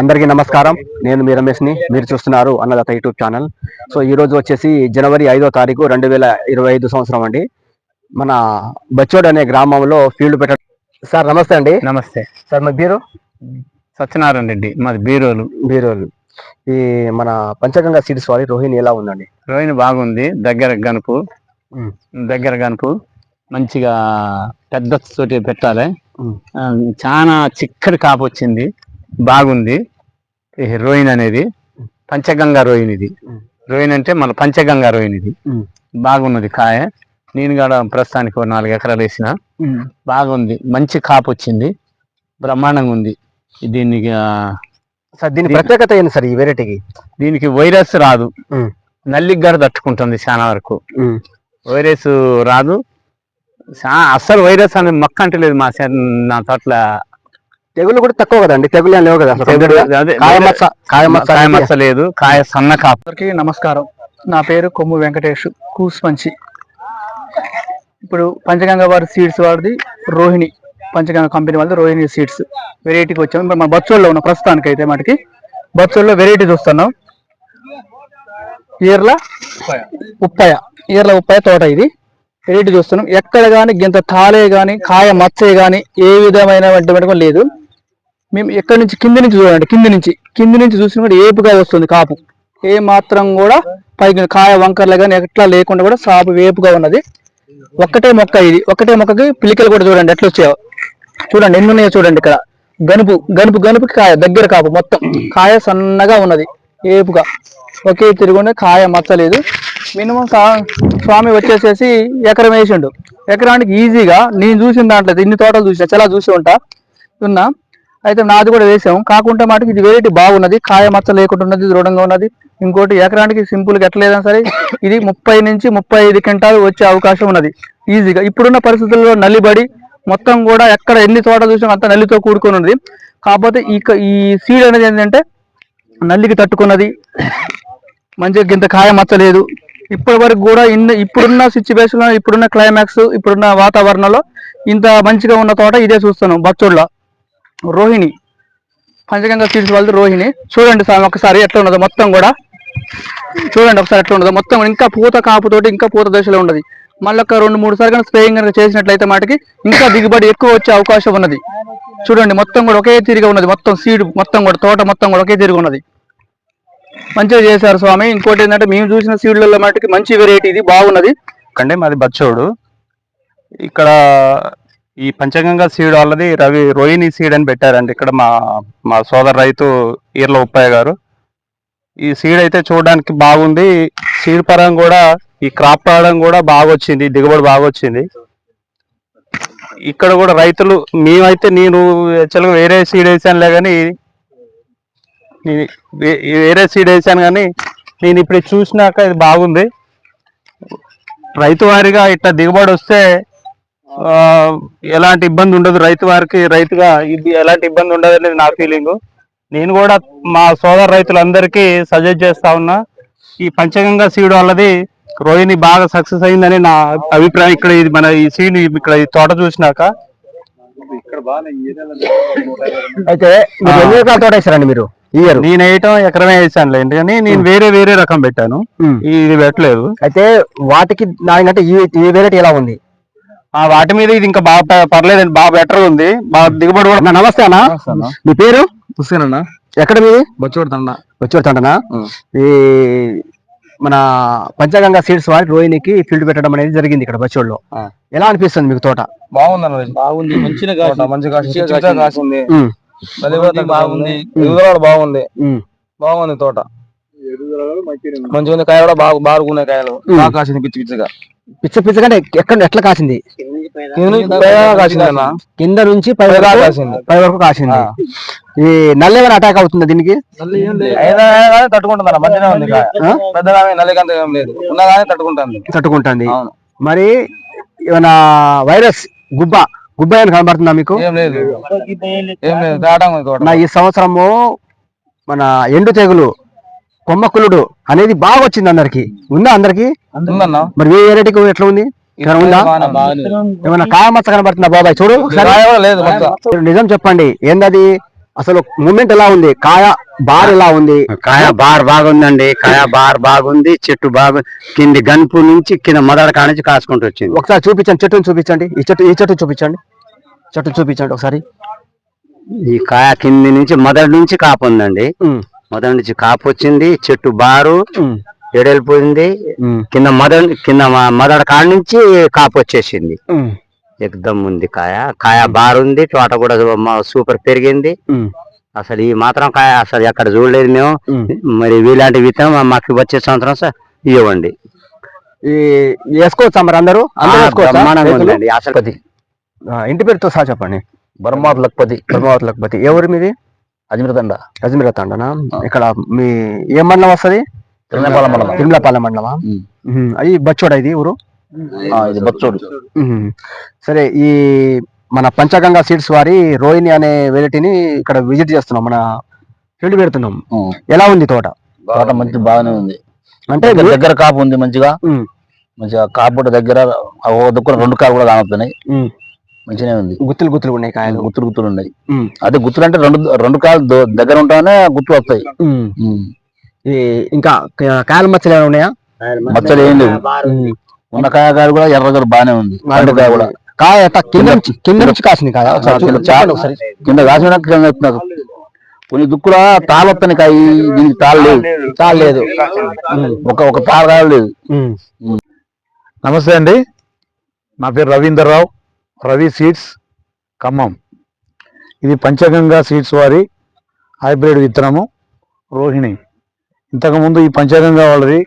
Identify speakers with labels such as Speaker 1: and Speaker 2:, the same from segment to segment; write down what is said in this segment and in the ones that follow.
Speaker 1: అందరికీ నమస్కారం. నేను మీ రమేష్ని. మీరు చూస్తున్నారు అన్నదాత యూట్యూబ్ ఛానల్. సో ఈ రోజు వచ్చేసి జనవరి ఐదో తారీఖు రెండు వేల ఇరవై ఐదు సంవత్సరం అండి. మన బచ్చోడ్ అనే గ్రామంలో ఫీల్డ్ పెట్ట సార్ నమస్తే అండి.
Speaker 2: నమస్తే.
Speaker 1: సార్ మీ బీరు
Speaker 2: సత్యనారాయణ రెడ్డి. మాది బీరోలు.
Speaker 1: బీరోలు. ఈ మన పంచగంగా సీడ్స్ వారి రోహిణి ఎలా ఉందండి?
Speaker 2: రోహిణి బాగుంది. దగ్గర గనుపు. దగ్గర గనుపు. మంచిగా పెద్ద తోటి పెట్టాలి. చాలా చిక్కటి కాపు వచ్చింది. బాగుంది. రోహిణి అనేది పంచగంగా రోహిణి ఇది. రోహిణి అంటే మన పంచగంగా రోహిణి ఇది. బాగున్నది కాయ. నేను కూడా ప్రస్తుతానికి ఒక నాలుగు ఎకరాలు వేసిన. బాగుంది. మంచి కాపు వచ్చింది. బ్రహ్మాండంగా ఉంది. దీనికి
Speaker 1: సార్ దీని ప్రత్యేకత ఏంటి సార్ ఈ వెరైటీకి?
Speaker 2: దీనికి వైరస్ రాదు.
Speaker 1: ఉమ్.
Speaker 2: నల్లికి గారు తట్టుకుంటుంది చాలా వరకు. వైరస్ రాదు. అస్సలు వైరస్ అనేది మొక్క అంటే లేదు మా నా తోటల
Speaker 1: తెగులు కూడా తక్కువ కదండి. తెగులు ఏం లేవు కదా అసలు.
Speaker 2: తెగులు-
Speaker 1: complete గా?
Speaker 2: అదే
Speaker 1: కాయ మచ్చ కాయ మచ్చ
Speaker 2: కాయ
Speaker 1: అనేది-
Speaker 2: మచ్చ లేదు. కాయ సన్న కాపు.
Speaker 3: అందరికీ నమస్కారం. నా పేరు కొమ్ము వెంకటేష్ కూస్పంచి. ఇప్పుడు పంచగంగ వారి సీడ్స్ వారిది రోహిణి. పంచగంగ కంపెనీ వాళ్ళది రోహిణి సీడ్స్ వెరైటీకి వచ్చాము. ఇప్పుడు మన బచ్చోళ్ళలో ఉన్న ప్రస్తుతానికి అయితే మనకి బచ్చోళ్ళలో వెరైటీ చూస్తున్నాం. ఈర్ల ఉప్పయ ఈర్ల ఉప్పయ తోట ఇది. వెరైటీ చూస్తున్నాం. ఎక్కడ కానీ గింత తాలే కానీ కాయ మచ్చే కానీ ఏ విధమైనటువంటి లేదు. మేము ఎక్కడి నుంచి? కింది నుంచి చూడండి కింది నుంచి. కింది నుంచి చూసిన కూడా ఏపుగా వస్తుంది కాపు? ఏ మాత్రం కూడా పైకి కాయ వంకర్లు కానీ ఎట్లా లేకుండా కూడా సాపు వేపుగా ఉన్నది. ఒక్కటే మొక్క ఇది. ఒక్కటే మొక్కకి పిలికలు కూడా చూడండి ఎట్లా వచ్చాయో. చూడండి ఎన్ని ఉన్నాయో చూడండి ఇక్కడ. గనుపు గనుపు గనుపుకి కాయ దగ్గర కాపు మొత్తం. కాయ సన్నగా ఉన్నది ఏపుగా. ఒకే తిరుగుండే కాయ మచ్చలేదు. మినిమం స్వామి వచ్చేసేసి ఎకరం వేసిండు. ఎకరానికి ఈజీగా నేను చూసిన దాంట్లో ఇన్ని తోటలు చూసిన చాలా చూసి ఉంటా. ఉన్నా అయితే నాది కూడా వేసాం. కాకుంటే మాటకి ఇది వెరైటీ బాగున్నది. కాయ మచ్చ లేకుండా ఉన్నది దృఢంగా ఉన్నది. ఇంకోటి ఎకరానికి సింపుల్గా గా సరే ఇది ముప్పై నుంచి ముప్పై ఐదు క్వింటాలు వచ్చే అవకాశం ఉన్నది. ఈజీగా ఇప్పుడున్న పరిస్థితుల్లో నల్లిబడి మొత్తం కూడా ఎక్కడ ఎన్ని తోట చూసినా అంత నల్లితో కూడుకొని ఉన్నది. కాకపోతే ఈ క- ఈ సీడ్ అనేది ఏంటంటే నల్లికి తట్టుకున్నది. మంచిగా గింత కాయ మచ్చలేదు ఇప్పటి వరకు కూడా ఇన్ని ఇప్పుడున్న సిచ్యువేషన్లో ఇప్పుడున్న క్లైమాక్స్ ఇప్పుడున్న వాతావరణంలో ఇంత మంచిగా ఉన్న తోట ఇదే చూస్తున్నాం. బచ్చోళ్ళ రోహిణి. పంచగంగా సీడ్స్ వాళ్ళది రోహిణి. చూడండి సార్ ఒకసారి ఎట్లా ఉన్నదో మొత్తం కూడా. చూడండి ఒకసారి ఎట్లా ఉండదు మొత్తం ఇంకా పూత కాపుతోటి ఇంకా పూత దశలో ఉన్నది. మళ్ళీ ఒక రెండు మూడు సార్లు కనుక స్ప్రేయింగ్ కనుక చేసినట్లయితే మాటకి ఇంకా దిగుబడి ఎక్కువ వచ్చే అవకాశం ఉన్నది. చూడండి మొత్తం కూడా ఒకే తీరుగా ఉన్నది. మొత్తం సీడ్ మొత్తం కూడా తోట మొత్తం కూడా ఒకే తీరుగా ఉన్నది. మంచిగా చేశారు స్వామి. ఇంకోటి ఏంటంటే మేము చూసిన సీడ్లలో మటుకి మంచి వెరైటీ ఇది బాగున్నది.
Speaker 4: కండి మాది బచ్చోడు. ఇక్కడ ఈ పంచగంగా సీడ్ వాళ్ళది రవి రోహిణి సీడ్ అని పెట్టారండి ఇక్కడ మా మా సోదర రైతు ఈర్ల ఉప్పయ్య గారు. ఈ సీడ్ అయితే చూడడానికి బాగుంది. సీడ్ పరంగా కూడా ఈ క్రాప్ రావడం కూడా బాగా వచ్చింది దిగుబడి బాగా వచ్చింది ఇక్కడ కూడా రైతులు మేమైతే నేను యాక్చువల్గా వేరే సీడ్ వేసానులే కానీ వేరే సీడ్ వేసాను కానీ నేను ఇప్పుడు చూసినాక ఇది బాగుంది. రైతు వారిగా ఇట్లా దిగుబడి వస్తే ఎలాంటి ఇబ్బంది ఉండదు. రైతు వారికి రైతుగా ఇది ఎలాంటి ఇబ్బంది ఉండదు అనేది నా ఫీలింగ్ నేను కూడా మా సోదర రైతులందరికీ సజెస్ట్ చేస్తా ఉన్నా ఈ పంచగంగా సీడ్ వాళ్ళది రోహిణి బాగా సక్సెస్ అయిందని నా అభిప్రాయం. ఇక్కడ ఇది మన ఈ సీడ్ ఇక్కడ ఈ తోట చూసినాక.
Speaker 1: అయితే మీరు ఎన్ని రకాల తోట వేసారండి మీరు? ఇయర్?
Speaker 4: నేను వేయటం ఎకరమే వేసాను కానీ నేను వేరే వేరే రకం పెట్టాను. ఇది పెట్టలేదు.
Speaker 1: అయితే వాటికి దానికంటే ఈ ఈ వెరైటీ ఎలా ఉంది?
Speaker 4: వాటి మీద ఇది ఇంకా బాగా పర్లేదండి బాగా బెటర్ ఉంది. బాగా దిగుబడి కూడా
Speaker 1: నమస్తే అన్న. మీ పేరు?
Speaker 3: హుస్సేన్ అన్న.
Speaker 1: ఎక్కడ మీది?
Speaker 3: బచ్చోడు తండ.
Speaker 1: వచ్చేడుతుంటనా ఈ మన పంచగంగా సీడ్స్ వారి రోహిణికి ఫీల్డ్ పెట్టడం అనేది జరిగింది ఇక్కడ బచ్చోడ్లో
Speaker 4: ఆ.
Speaker 1: ఎలా అనిపిస్తుంది మీకు తోట?
Speaker 5: బాగుందన్న
Speaker 3: బాగుంది మంచిగా
Speaker 5: కాసింది. బాగుంది. బాగుంది. బాగుంది. తోట. మంచిగా ఉంది. కాయ కూడా బాగా బాగున్నాయి కాయలు. బాగా కాసింది పిచ్చి పిచ్చిగా.
Speaker 1: పిచ్చ పిచ్చగా ఎక్కడ ఎట్లా కాసింది?
Speaker 5: కింద నుంచి పైగా కాసింది. అన్న
Speaker 1: కింద నుంచి పై
Speaker 5: పైగా
Speaker 1: వరకు
Speaker 5: కాసింది.
Speaker 1: పై వరకు కాసింది. ఈ నల్ల ఏమైనా అటాక్ అవుతుందా దీనికి?
Speaker 5: తట్టుకుంటుంది ఉంది? పెద్దగా నల్లికంత ఏం లేదు. ఉన్నా కానీ తట్టుకుంటుంది.
Speaker 1: తట్టుకుంటుంది.
Speaker 5: అవును.
Speaker 1: మరి ఏమైనా వైరస్ గుబ్బ గుబ్బ ఏమైనా కనబడుతుందా మీకు?
Speaker 5: ఏం లేదు. ఏం లేదు. తేడా ఉంది తోట.
Speaker 1: నా ఈ సంవత్సరము మన ఎండు తెగులు కొమ్మకులుడు అనేది బాగా వచ్చింది అందరికి. ఉందా అందరికి? మరి ఏ వెరైటీకి ఎట్లా ఉంది? ఏమైనా ఉందా?
Speaker 5: బాగానే ఉంది.
Speaker 1: ఏమైనా కాయ మచ్చ కనబడుతుందా బాబాయ్? చూడు నిజం చెప్పండి. ఏందది? అసలు మూమెంట్ ఎలా ఉంది? కాయ బార్ ఎలా ఉంది?
Speaker 6: కాయ బార్ బాగుందండి. కాయ బార్ బాగుంది. చెట్టు బాగు కింది గన్పు నుంచి కింద మొదల కాడ నుంచి కాసుకుంటూ వచ్చింది.
Speaker 1: ఒకసారి చూపించండి. చెట్టును చూపించండి. ఈ చెట్టు ఈ చెట్టు చూపించండి. చెట్టు చూపించండి ఒకసారి.
Speaker 6: ఈ కాయ కింది నుంచి మొదటి నుంచి కాపు ఉందండి. మొదటి నుంచి కాపు వచ్చింది చెట్టు బారు ఎడలిపోయింది.
Speaker 1: ఉమ్,
Speaker 6: కింద మొదటి కింద మొదటి కాడ నుంచి కాపు వచ్చేసింది. ఎక్దమ్ ఉంది కాయ. కాయ బార్ ఉంది తోట కూడా సూపర్ పెరిగింది. అసలు ఈ మాత్రం కాయ అసలు ఎక్కడ చూడలేదు మేము. మరి వీలాంటి విత్తనం మాకు వచ్చే సంవత్సరం సార్ ఇవ్వండి.
Speaker 1: వేసుకోవచ్చా మరి అందరూ?
Speaker 6: అసలు
Speaker 1: ఇంటి పేరుతో సహా చెప్పండి.
Speaker 5: బర్మాత్ లక్పతి
Speaker 1: లక్పతి ఊరు మీది?
Speaker 5: అజ్మీర్ తండ
Speaker 1: అజ్మీర్ తండనా ఇక్కడ మీ ఏ మండలం వస్తది?
Speaker 5: తిరుమలపాలెం మండలం.
Speaker 1: తిరుమలపాలెం మండలమా. అది బచ్చోడా ఇది ఊరు?
Speaker 5: ఇది బచ్చోడు.
Speaker 1: సరే ఈ మన పంచగంగా సీడ్స్ వారి రోహిణి అనే వెరైటీని ఇక్కడ విజిట్ చేస్తున్నాం. మన ఫీల్డ్ పెడుతున్నాం. ఎలా ఉంది తోట?
Speaker 5: తోట మంచి బాగానే ఉంది.
Speaker 1: అంటే
Speaker 5: దగ్గర కాపు ఉంది మంచిగా. మంచిగా కాపు దగ్గర దుక్కున రెండు కాపు కూడా కానొస్తున్నాయి.
Speaker 1: ఉమ్.
Speaker 5: మంచిగానే ఉంది.
Speaker 1: గుత్తులు గుత్తులు ఉన్నాయి కాయలు.
Speaker 5: గుత్తులు గుత్తులు ఉన్నాయి. అదే గుత్తులు అంటే రెండు రెండు కాయలు దగ్గర ఉంటానే గుత్తులు వస్తాయి.
Speaker 1: ఇంకా కాయల మచ్చలు ఏమైనా ఉన్నాయా?
Speaker 5: మచ్చలు ఏం లేవు. ఉన్న కాయ కాయ కూడా ఎర్రగర బాగానే ఉంది. పండు కాయ కూడా.
Speaker 1: కాయ కింద నుంచి కింద నుంచి కాసింది కాయ.
Speaker 5: చాలా-
Speaker 1: ఒకసారి
Speaker 5: కింద కాసిన కింద ఎత్తున్నారు. కొన్ని దుక్కుల తాళ్ళు వస్తాయి కాయ. దీనికి తాళ్ళు లేవు.
Speaker 1: చాలా లేదు.
Speaker 5: ఒక ఒక తాళ లేదు
Speaker 7: నమస్తే అండి. నా పేరు రవీందర్రావు రవి. సీడ్స్ ఖమ్మం. ఇది పంచగంగా సీడ్స్ వారి హైబ్రిడ్ విత్తనము రోహిణి. ఇంతకుముందు ఈ పంచగంగా వాళ్ళది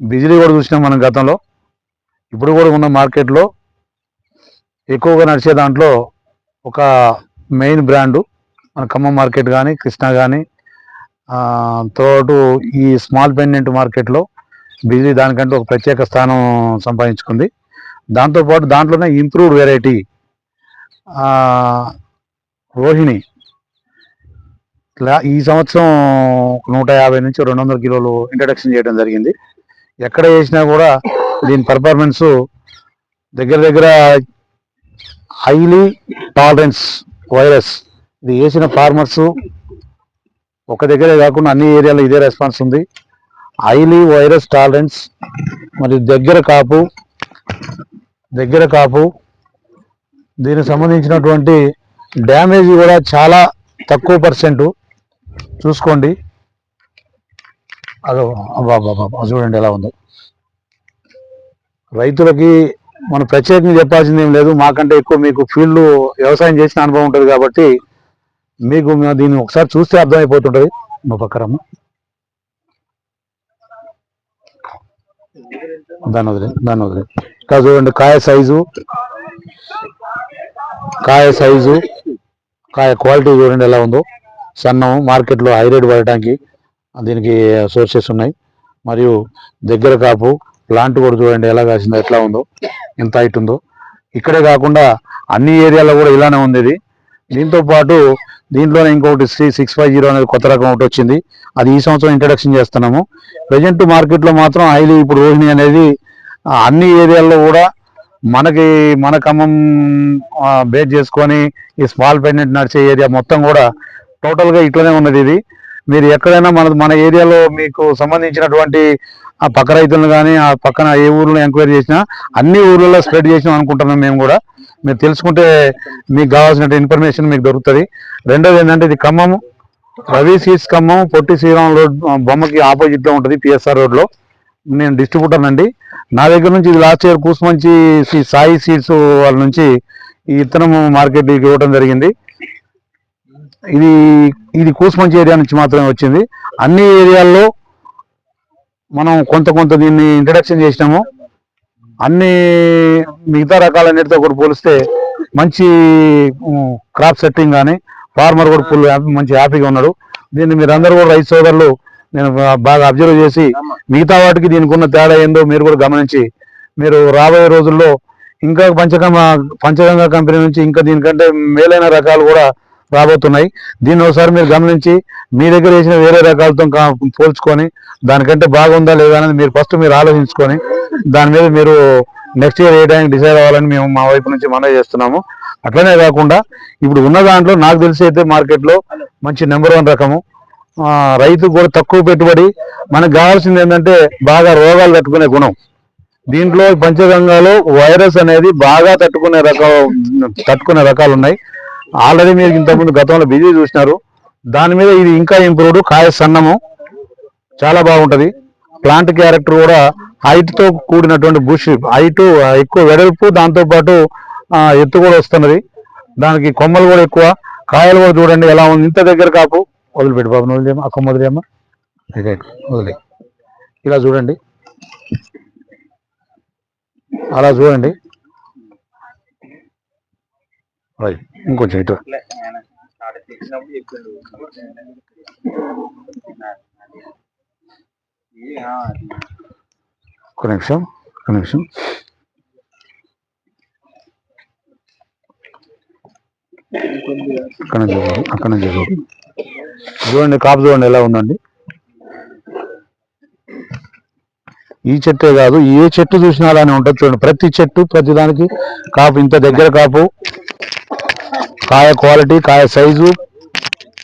Speaker 7: బిజిలీ కూడా చూసినాం మనం గతంలో. ఇప్పుడు కూడా ఉన్న మార్కెట్లో ఎక్కువగా నడిచే దాంట్లో ఒక మెయిన్ బ్రాండు మన ఖమ్మం మార్కెట్ కానీ కృష్ణ కానీ తోటు ఈ స్మాల్ పెండెంట్ మార్కెట్లో బిజిలీ దానికంటే ఒక ప్రత్యేక స్థానం సంపాదించుకుంది. దాంతోపాటు దాంట్లోనే ఇంప్రూవ్డ్ వెరైటీ రోహిణి. ఈ సంవత్సరం నూట యాభై నుంచి రెండు వందల కిలోలు ఇంట్రడక్షన్ చేయడం జరిగింది. ఎక్కడ చేసినా కూడా దీని పర్ఫార్మెన్స్ దగ్గర దగ్గర హైలీ టాలరెన్స్ వైరస్ ఇది వేసిన ఫార్మర్స్ ఒక దగ్గరే కాకుండా అన్ని ఏరియాలో ఇదే రెస్పాన్స్ ఉంది. హైలీ వైరస్ టాలరెన్స్ మరియు దగ్గర కాపు దగ్గర కాపు. దీనికి సంబంధించినటువంటి డ్యామేజ్ కూడా చాలా తక్కువ పర్సెంట్. చూసుకోండి. అదో అబ్బా అబ్బా, చూడండి ఎలా ఉందో. రైతులకి మనం ప్రత్యేకంగా చెప్పాల్సింది ఏం లేదు. మాకంటే ఎక్కువ మీకు ఫీల్డ్ వ్యవసాయం చేసిన అనుభవం ఉంటుంది కాబట్టి మీకు దీన్ని ఒకసారి చూస్తే అర్థమైపోతుంటుంది. మా పక్కరమ్మ దాని వదిలే వదిలే. ఇక్కడ చూడండి కాయ సైజు కాయ సైజు కాయ క్వాలిటీ చూడండి ఎలా ఉందో. సన్నం మార్కెట్లో హై రేట్ పడటానికి దీనికి సోర్సెస్ ఉన్నాయి. మరియు దగ్గర కాపు ప్లాంట్ కూడా చూడండి ఎలా కాసిందో ఎట్లా ఉందో ఎంత హైట్ ఉందో. ఇక్కడే కాకుండా అన్ని ఏరియాలో కూడా ఇలానే ఉంది ఇది. దీంతో పాటు దీంట్లోనే ఇంకొకటి శ్రీ సిక్స్ ఫైవ్ జీరో అనేది కొత్త రకం ఒకటి వచ్చింది. అది ఈ సంవత్సరం ఇంట్రడక్షన్ చేస్తున్నాము. ప్రజెంట్ మార్కెట్లో మాత్రం హైలీ ఇప్పుడు రోహిణి అనేది అన్ని ఏరియాల్లో కూడా మనకి మన ఖమ్మం బేస్ చేసుకొని ఈ స్మాల్ పెండెంట్ నడిచే ఏరియా మొత్తం కూడా టోటల్గా ఇట్లనే ఉన్నది ఇది. మీరు ఎక్కడైనా మన మన ఏరియాలో మీకు సంబంధించినటువంటి ఆ పక్క రైతులను కానీ ఆ పక్కన ఏ ఊర్లో ఎంక్వైరీ చేసినా అన్ని ఊర్లలో స్ప్రెడ్ చేసినాం అనుకుంటున్నాం మేము కూడా. మీరు తెలుసుకుంటే మీకు కావాల్సిన ఇన్ఫర్మేషన్ మీకు దొరుకుతుంది. రెండోది ఏంటంటే ఇది ఖమ్మం రవి సీడ్స్ ఖమ్మం పొట్టి శ్రీరామ్ రోడ్ బొమ్మకి ఆపోజిట్లో ఉంటుంది పిఎస్ఆర్ రోడ్లో. నేను డిస్ట్రిబ్యూటర్ అండి నా దగ్గర నుంచి ఇది last year Kusumanchi Sri Sai seeds వాళ్ళ నుంచి ఈ విత్తనం మార్కెట్ ఇవ్వడం జరిగింది. ఇది ఇది కూసుమంచి ఏరియా నుంచి మాత్రమే వచ్చింది. అన్ని ఏరియాల్లో మనం కొంత కొంత దీన్ని ఇంట్రడక్షన్ చేసినాము. అన్ని మిగతా రకాలన్నిటితో కూడా పోలిస్తే మంచి క్రాప్ సెట్టింగ్ కానీ ఫార్మర్ కూడా ఫుల్ మంచి హ్యాపీగా ఉన్నాడు. దీన్ని మీరు కూడా రైతు సోదరులు నేను బాగా అబ్జర్వ్ చేసి మిగతా వాటికి దీనికి ఉన్న తేడా ఏందో మీరు కూడా గమనించి మీరు రాబోయే రోజుల్లో ఇంకా పంచగంగ పంచగంగా కంపెనీ నుంచి ఇంకా దీనికంటే మేలైన రకాలు కూడా రాబోతున్నాయి. దీన్ని ఒకసారి మీరు గమనించి మీ దగ్గర వేసిన వేరే రకాలతో పోల్చుకొని దానికంటే బాగుందా లేదా అనేది మీరు ఫస్ట్ మీరు ఆలోచించుకొని దాని మీద మీరు నెక్స్ట్ ఇయర్ వేయడానికి డిసైడ్ అవ్వాలని మేము మా వైపు నుంచి మనవి చేస్తున్నాము. అట్లనే కాకుండా ఇప్పుడు ఉన్న దాంట్లో నాకు తెలిసి అయితే మార్కెట్లో మంచి నెంబర్ వన్ రకము రైతు కూడా తక్కువ పెట్టుబడి మనకు కావాల్సింది ఏంటంటే బాగా రోగాలు తట్టుకునే గుణం. దీంట్లో పంచగంగాలో వైరస్ అనేది బాగా తట్టుకునే రకాలు తట్టుకునే రకాలు ఉన్నాయి. ఆల్రెడీ మీరు ఇంతకుముందు గతంలో బిజీ చూసినారు. దాని మీద ఇది ఇంకా ఇంప్రూవ్డ్ కాయ సన్నము. చాలా బాగుంటుంది. ప్లాంట్ క్యారెక్టర్ కూడా హైట్తో కూడినటువంటి బుష్ హైట్ ఎక్కువ వెడల్పు దాంతో పాటు ఎత్తు కూడా వస్తున్నది. దానికి కొమ్మలు కూడా ఎక్కువ. కాయలు కూడా చూడండి ఎలా ఉంది. ఇంత దగ్గర కాపు వదిలిపెట్టు బాబు నువ్వు వదిలేమ్మా అక్క వదిలేమ్మా రైట్ వదిలే. ఇలా చూడండి. అలా చూడండి. రైట్ ఇంకొంచెం ఇటు. ఒక నిమిషం ఒక నిమిషం. అక్కడ నుంచి అక్కడ నుంచి చూడండి. కాపు చూడండి ఎలా ఉందండి. ఈ చెట్టే కాదు ఏ చెట్టు చూసినా అలానే ఉంటుంది చూడండి. ప్రతి చెట్టు ప్రతి దానికి కాపు ఇంత దగ్గర కాపు కాయ క్వాలిటీ కాయ సైజు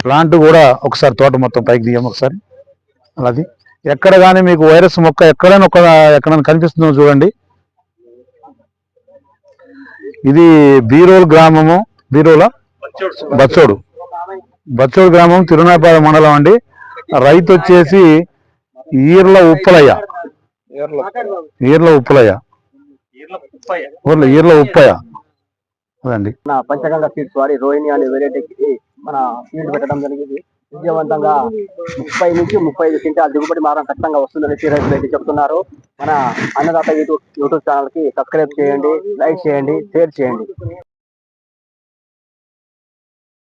Speaker 7: ప్లాంట్ కూడా ఒకసారి తోట మొత్తం పైకి దిగాము ఒకసారి. అలాది ఎక్కడ కానీ మీకు వైరస్ మొక్క ఎక్కడైనా ఒక ఎక్కడైనా కనిపిస్తుందో చూడండి. ఇది బీరోల్ గ్రామము బీరోల? బచ్చోడు. బచ్చోడు గ్రామం తిరునాపాద మండలం అండి. రైతు వచ్చేసి ఈర్ల ఉప్పలయ్య. ఈర్ల ఉప్పలయ్య. ఊర్ల ఈర్ల ఉప్పయ్య అదండి.
Speaker 1: పంచగంగ సీడ్స్ వారి రోహిణి అనే వెరైటీకి మన సీడ్ పెట్టడం జరిగింది. విజయవంతంగా ముప్పై నుంచి ముప్పై ఐదు క్వింటాల్ దిగుబడి మాత్రం ఖచ్చితంగా వస్తుందని రైతులు అయితే చెప్తున్నారు. మన అన్నదాత యూట్యూబ్ యూట్యూబ్ ఛానల్కి సబ్స్క్రైబ్ చేయండి లైక్ చేయండి షేర్ చేయండి.